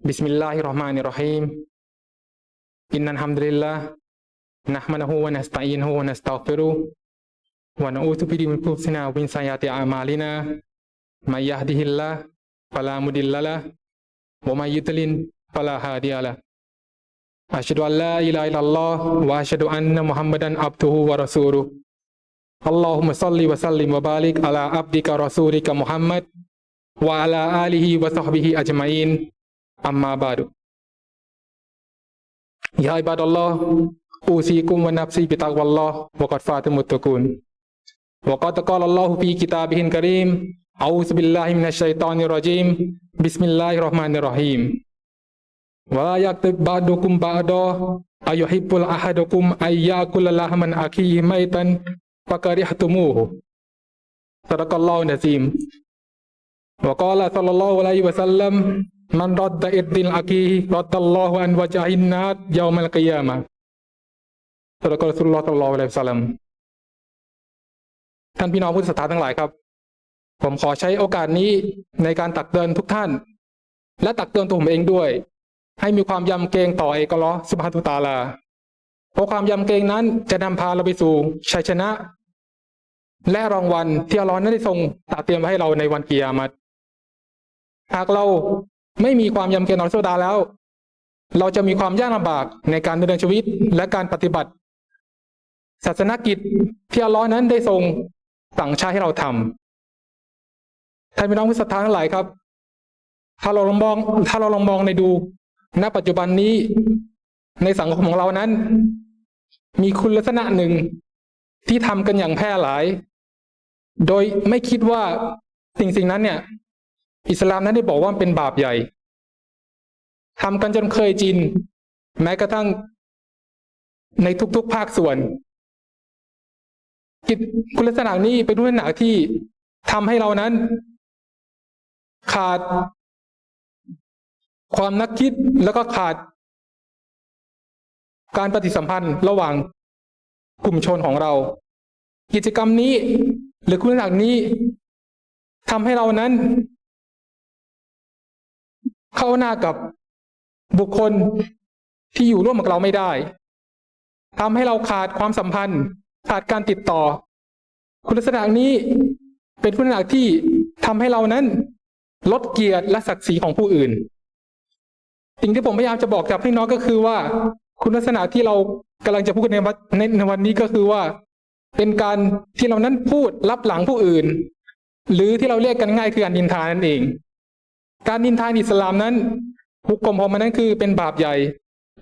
Bismillahirrahmanirrahim. Innal hamdalillah Nahmanahu wa nasta'inuhu wa nastaghfiruh wa na'udzu bihi min anfusina wa min sayyiati a'malina may yahdihillah fala mudhillalah wa may yudlil fala hadiyalah. Asyhadu an la ilaha illallah wa asyhadu anna Muhammadan abduhu wa rasuluh. Allahumma salli wa sallim wa barik ala abdika rasulika Muhammad وعلى آله وصحبه أجمعين. أما بعد. يا عباد الله أوصيكم ونفسي بتقوى الله وقد فات المتقون. وقد قال الله في كتابه الكريم أعوذ بالله من الشيطان الرجيم. بسم الله الرحمن الرحيم. ولا يكتب بعضكم بعضا أيحب أحدكم أن يأكل لحما أخيه ميتا فكرهتموه. صدق الله العظيم. وقال صلى الله عليه وسلم من رد إرد الأخيه رد الله عن وجه النار يوم القيامة صدق رسول الله صلى الله عليه وسلمท่านพี่น้องผู้ศรัทธาทั้งหลายครับ ผมขอใช้โอกาสนี้ในการตักเตือนทุกท่าน และตักเตือนตัวผมเองด้วย ให้มีความยำเกรงต่อเอกลอสุภาตุตาลา เพราะความยำเกรงนั้นจะนำพาเราไปสู่ชัยชนะ และรางวัลที่อัลลอฮ์นั้นได้ทรงตัดเตรียมไว้ให้เราในวันกิยามัต หากเราไม่มีความยำเกรงต่ออัลลอฮ์สุบฮานะฮูวะตะอาลาแล้ว เราจะมีความยากลำบากในการดำเนินชีวิตและการปฏิบัติ ศาสนกิจที่อัลลอฮ์นั้นได้ทรงสั่งใช้ให้เราทำท่านพี่น้องผู้ศรัทธาทั้งหลายครับ ถ้าเราลองมอง ถ้าเราลองมองในดู ณ ปัจจุบันนี้ในสังคมของเรานั้น มีคุณลักษณะหนึ่งที่ทำกันอย่างแพร่หลาย โดยไม่คิดว่าสิ่งสิ่งนั้นเนี่ย อิสลามนั้นได้บอกว่าเป็นบาปใหญ่ทำกันจนเคยจิน แม้กระทั่งในทุกๆภาคส่วน กิจคุณลักษณะนี้เป็นลักษณะที่ทำให้เรานั้น ขาดความนักคิดแล้วก็ขาด การปฏิสัมพันธ์ระหว่างกลุ่มชนของเรา กิจกรรมนี้ หรือคุณลักษณะนี้ทำให้เรานั้น เข้าหน้ากับบุคคลที่อยู่ร่วมกับเราไม่ได้ทำให้เราขาดความสัมพันธ์ ขาดการติดต่อ คุณลักษณะนี้เป็นคุณลักษณะที่ทำให้เรานั้น ลดเกียรติและศักดิ์ศรีของผู้อื่น สิ่งที่ผมพยายามจะบอกกับพี่น้องก็คือว่า คุณลักษณะที่เรากำลังจะพูดในวันในวันนี้ก็คือว่า เป็นการที่เรานั้นพูดรับหลังผู้อื่น หรือที่เราเรียกกันง่ายคือการนินทานั่นเอง การนินทาในอิสลามนั้นหุกกลมของมันนั้นคือเป็นบาปใหญ่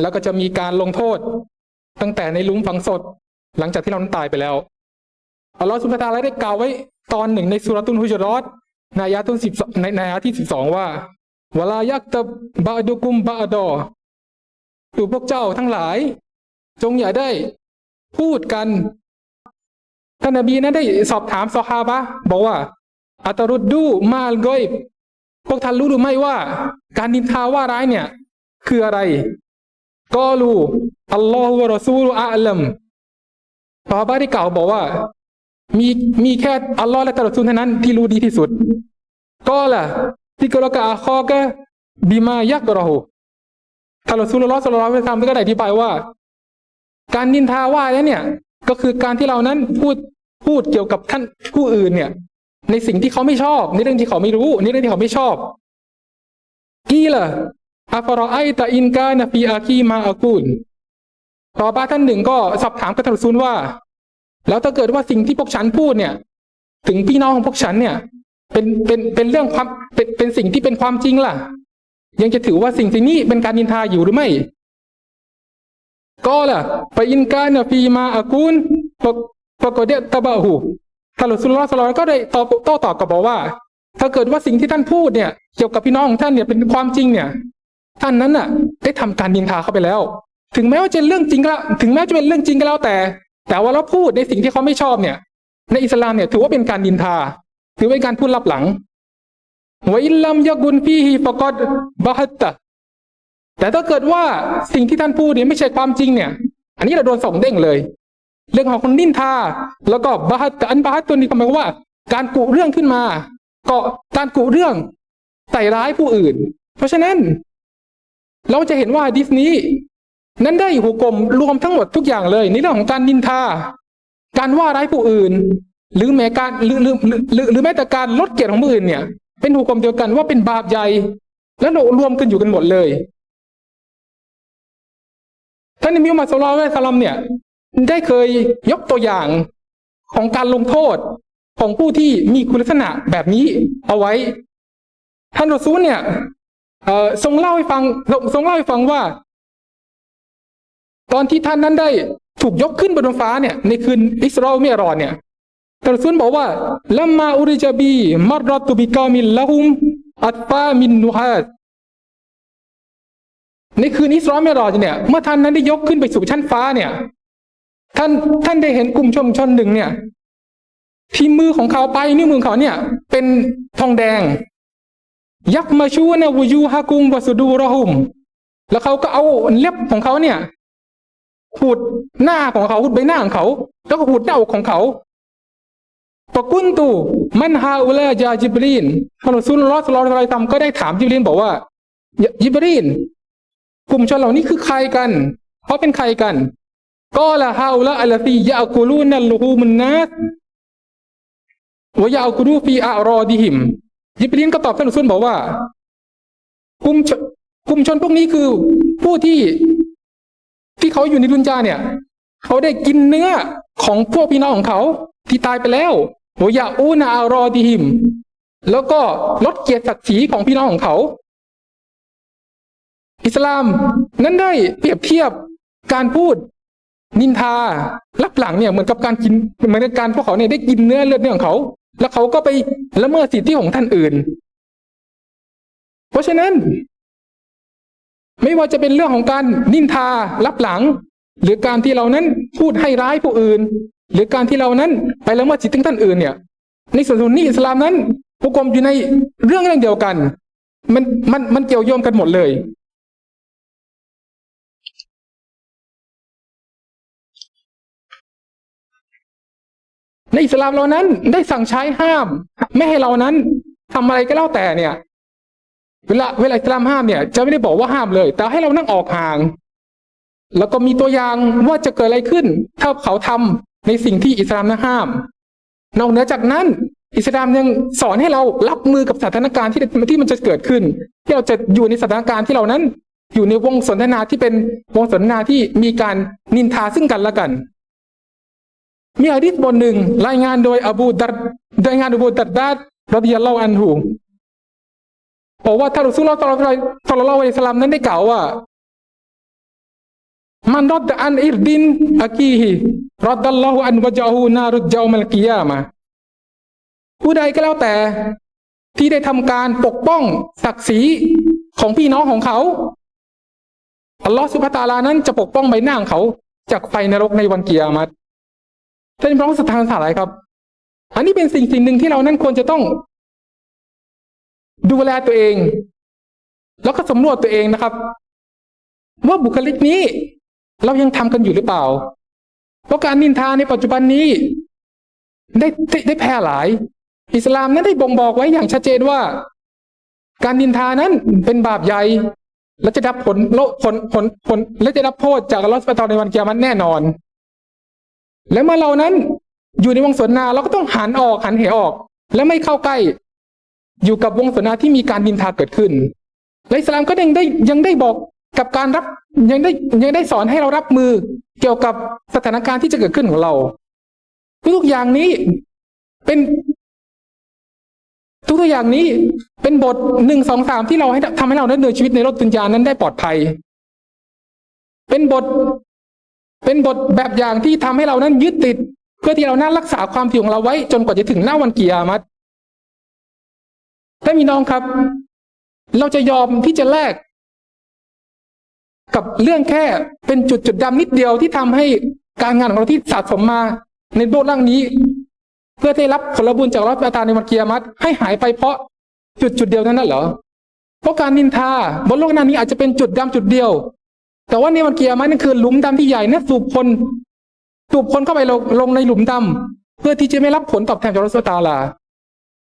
แล้วก็จะมีการลงโทษ ตั้งแต่ในลุมฝังศพหลังจากที่เรานั้นตายไปแล้วอัลลอฮฺสุบฮานะตาลาได้กล่าวไว้ตอนหนึ่งในสุรตุนฮุจรอตนายะตุนสิบในนายะที่สิบสองว่าวลายักตบบาดุกุมบาดอดูพวกเจ้าทั้งหลาย จงอย่าได้พูดกันท่านนบีนั้นได้สอบถามซอฮาบะบอกว่าอัตรุดดูมาลกอย พวกท่านรู้หรือไม่ว่า การนินทาว่าร้ายเนี่ย คืออะไรก็รู้อัลลอฮฺวะรอซูลอาลัมซอฮาบะห์ที่กล่าวบอกว่า มีมีแค่อัลลอฮ์และตรัสูลเท่านั้นที่รู้ดีที่สุด ก็ล่ะที่กรกะอาคอกะบิมายักรอหูท่านรอซูลลอฮ์สุลลัลลอฮุอะลัยลัลลัมก็ได้อธิบายว่า การนินทาว่าเนี่ย ก็คือการที่เรานั้นพูดพูดเกี่ยวกับท่านผู้อื่นเนี่ย ในสิ่งที่เขาไม่ชอบ ในเรื่องที่เขาไม่รู้ ในเรื่องที่เขาไม่ชอบกีล่ะอัฟรอไอตะอินกานฟีอาคีมาอากูลต่อมาท่านหนึ่งก็สอบถามกับท่านรซูลว่า แล้วถ้าเกิดว่าสิ่งที่พวกฉันพูดเนี่ย ถึงพี่น้องของพวกฉันเนี่ย เป็นเป็นเป็นเรื่องความเป็นเป็นสิ่งที่เป็นความจริงล่ะ ยังจะถือว่าสิ่งสิ่งนี้เป็นการนินทาอยู่หรือไม่ ก็ล่ะไปอินกานฟีมาอากูลปกปกเดตะบะหู ท่านรอซูลลอฮ์สลลัลก็ได้ตอบโต้ตอบกับบอกว่า ถ้าเกิดว่าสิ่งที่ท่านพูดเนี่ย เกี่ยวกับพี่น้องของท่านเนี่ยเป็นความจริงเนี่ย ท่านนั้นน่ะ ได้ทำการนินทาเข้าไปแล้ว ถึงแม้ว่าจะเรื่องจริงก็ถึงแม้จะเป็นเรื่องจริงก็แล้วแต่ แต่ว่าเราพูดในสิ่งที่เขาไม่ชอบเนี่ย ในอิสลามเนี่ยถือว่าเป็นการนินทา ถือเป็นการพูดลับหลังวอิลลัมยะกุนฟีฮีฟกอดบะฮัตตะแต่ถ้าเกิดว่าสิ่งที่ท่านพูดเนี่ยไม่ใช่ความจริงเนี่ย อันนี้เราโดนส่งเด้งเลย เรื่องของคนนินทา แล้วก็บาฮัตอันบาฮัตตัวนี้ก็หมายความว่า การกุเรื่องขึ้นมา ก็การกุเรื่องใส่ร้ายผู้อื่น เพราะฉะนั้น เราจะเห็นว่าดิษนี้ นั้นได้หุกลมรวมทั้งหมดทุกอย่างเลย ในเรื่องของการนินทา การว่าร้ายผู้อื่น หรือแม้การหรือหรือหรือหรือแม้แต่การลดเกียรติของผู้อื่นเนี่ย เป็นหุกลมเดียวกันว่าเป็นบาปใหญ่แล้วเรารวมกันอยู่กันหมดเลยท่านนบีมุฮัมมัดสุลลัลลอฮุอะลัยฮิวะซัลลัมเนี่ย ได้เคยยกตัวอย่างของการลงโทษของผู้ที่มีคุณลักษณะแบบนี้เอาไว้ ท่านรอซูลเนี่ยทรงเล่าให้ฟังทรงเล่าให้ฟังว่า ตอนที่ท่านนั้นได้ถูกยกขึ้นบนฟ้าเนี่ย ในคืนอิสราเอลเมรอนเนี่ยท่านรอซูลบอกว่าลัมมาอุริจบีมารรตุบิกามิลละฮุมอัตฟามินนูฮัดในคืนอิสราเอลเมรอนเนี่ย เมื่อท่านนั้นได้ยกขึ้นไปสู่ชั้นฟ้าเนี่ย ท่านท่านได้เห็นกลุ่มชนชนหนึ่งเนี่ย ที่มือของเขาไปนิ้วมือเขาเนี่ย เป็นทองแดง ยักมาชูนะวูยูฮากุมวาสุดูรหุม แล้วเขาก็เอาเล็บของเขาเนี่ยขูดหน้าของเขาขูดใบหน้าของเขา แล้วก็ขูดเดาของเขาปะกุนตูมันฮาอุลาจาจิบรีนท่านรอซูลลอฮ์สัลลัลลออะลัยฮิวะซัลลัมก็ได้ถามจิบรีนบอกว่าจิบรีนกลุ่มชนเหล่านี้คือใครกันเขาเป็นใครกัน ก็ละฮาอุลาอัลฟียากูลูนัลลูฮูมุนนัสวยากูลูฟีอารอดิหิม ยิบรีนก็ตอบท่านรอซูลบอกว่า กลุ่มกลุ่มชนพวกนี้คือผู้ที่ที่เขาอยู่ในดุนยาเนี่ย เขาได้กินเนื้อของพวกพี่น้องของเขาที่ตายไปแล้ววยาอูนาอารอดิหิม แล้วก็ลดเกียรติศักดิ์ศรีของพี่น้องของเขา อิสลามนั้นได้เปรียบเทียบการพูด นินทารับหลังเนี่ยเหมือนกับการกินเหมือนกับการพวกเขาเนี่ยได้กินเนื้อเลือดเนื้อของเขา แล้วเขาก็ไปละเมิดสิทธิของท่านอื่น เพราะฉะนั้น ไม่ว่าจะเป็นเรื่องของการนินทารับหลัง หรือการที่เรานั้นพูดให้ร้ายผู้อื่น หรือการที่เรานั้นไปละเมิดสิทธิของท่านอื่นเนี่ย ในส่วนส่วนนี้อิสลามนั้นพวกกลมอยู่ในเรื่องเรื่องเดียวกัน มันมันมันเกี่ยวโยงกันหมดเลย ในอิสลามเรานั้นได้สั่งใช้ห้าม ไม่ให้เรานั้นทำอะไรก็แล้วแต่เนี่ย เวลาเวลาอิสลามห้ามเนี่ย จะไม่ได้บอกว่าห้ามเลย แต่ให้เรานั่งออกห่าง แล้วก็มีตัวอย่างว่าจะเกิดอะไรขึ้น ถ้าเขาทำในสิ่งที่อิสลามนั้นห้าม นอกเหนือจากนั้น อิสลามยังสอนให้เรารับมือกับสถานการณ์ที่ที่มันจะเกิดขึ้น ที่เราจะอยู่ในสถานการณ์ที่เรานั้น อยู่ในวงสนทนาที่เป็นวงสนทนาที่มีการนินทาซึ่งกันและกัน มีอะดีษบทหนึ่งรายงานโดยอบูดัรรายงานอบูดัรดาดรดิยัลลออันฮูบอกว่าท่านรอซูลลอฮ์ตลอดตลอดอะลัยฮิสลามนั้นได้กล่าวว่ามันรอดอันอิรดินอากีฮิรอดัลลอฮุอันวะจาฮูนารุจเจามัลกิยามะผู้ใดก็แล้วแต่ ที่ได้ทำการปกป้องศักดิ์ศรีของพี่น้องของเขาอัลลอฮฺสุบฮาตาลานั้นจะปกป้องใบหน้าของเขาจากไฟนรกในวันกิยามัต ท่านพี่น้องศรัทธาสาอะไรครับ อันนี้เป็นสิ่งสิ่งหนึ่งที่เรานั้นควรจะต้อง ดูแลตัวเอง แล้วก็สำรวจตัวเองนะครับ ว่าบุคลิกนี้ เรายังทำกันอยู่หรือเปล่า เพราะการนินทาในปัจจุบันนี้ได้ได้ได้แพร่หลาย อิสลามนั้นได้บ่งบอกไว้อย่างชัดเจนว่า การนินทานั้นเป็นบาปใหญ่และจะรับผลโลผลผลผลและจะรับโทษจากอัลลอฮฺสุบฮานะฮูวะตอในวันเกิยามัตแน่นอน และเมื่อเรานั้นอยู่ในวงสนทนาเราก็ต้องหันออกหันเหออก และไม่เข้าใกล้ อยู่กับวงสนทนาที่มีการนินทาเกิดขึ้นและอิสลามก็ยังได้ยังได้บอกกับการรับยังได้ยังได้สอนให้เรารับมือเกี่ยวกับสถานการณ์ที่จะเกิดขึ้นของเรา ทุกอย่างนี้เป็น ทุกตัวอย่างนี้เป็นบทหนึ่งสองสามที่เราให้ทำให้เราดำเนินชีวิตในรถตุนยานั้นได้ปลอดภัย เป็นบท เป็นบทแบบอย่างที่ทำให้เรานั้นยึดติด เพื่อที่เรานั้นรักษาความผิดของเราไว้ จนกว่าจะถึงหน้าวันกิยามัตถ้ามีน้องครับ เราจะยอมที่จะแลกกับเรื่องแค่เป็นจุดจุดดำนิดเดียวที่ทำให้การงานของเราที่สะสมมาในโลกล่างนี้ เพื่อได้รับผลบุญจากรัตาในวันกิยามัตให้หายไปเพราะจุดจุดเดียวนั้นน่ะเหรอเพราะการนินทาบนโลกนั้นนี้อาจจะเป็นจุดดำจุดเดียว แต่ว่าในวันเกิยามัตนั่นคือหลุมดำที่ใหญ่นะสูบคนสูบคนเข้าไปลงลงในหลุมดำเพื่อที่จะไม่รับผลตอบแทนจากรัตตาลา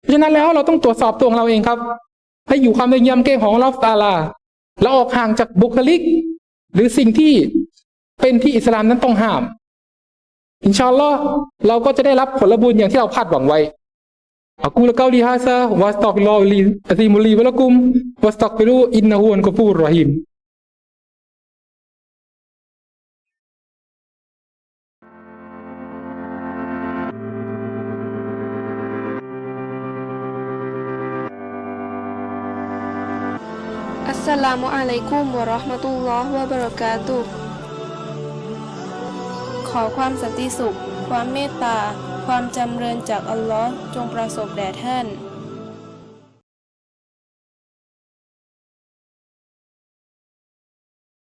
เพราะฉะนั้นแล้วเราต้องตรวจสอบตัวของเราเองครับ ให้อยู่ความเป็นยำเกรงของรัตตาลาเราออกห่างจากบุคลิก หรือสิ่งที่เป็นที่อิสลามนั้นต้องห้าม อินชาอัลลอฮ์เราก็จะได้รับผลบุญอย่างที่เราคาดหวังไว้อากูละกาลีฮาซาวะ สลามุอะลัยกุมวะราะห์มะตุลลอฮ์วะบะเราะกาตุขอความสันติสุข ความเมตตา ความจำเริญจากอัลลอฮ์จงประสบแด่ท่าน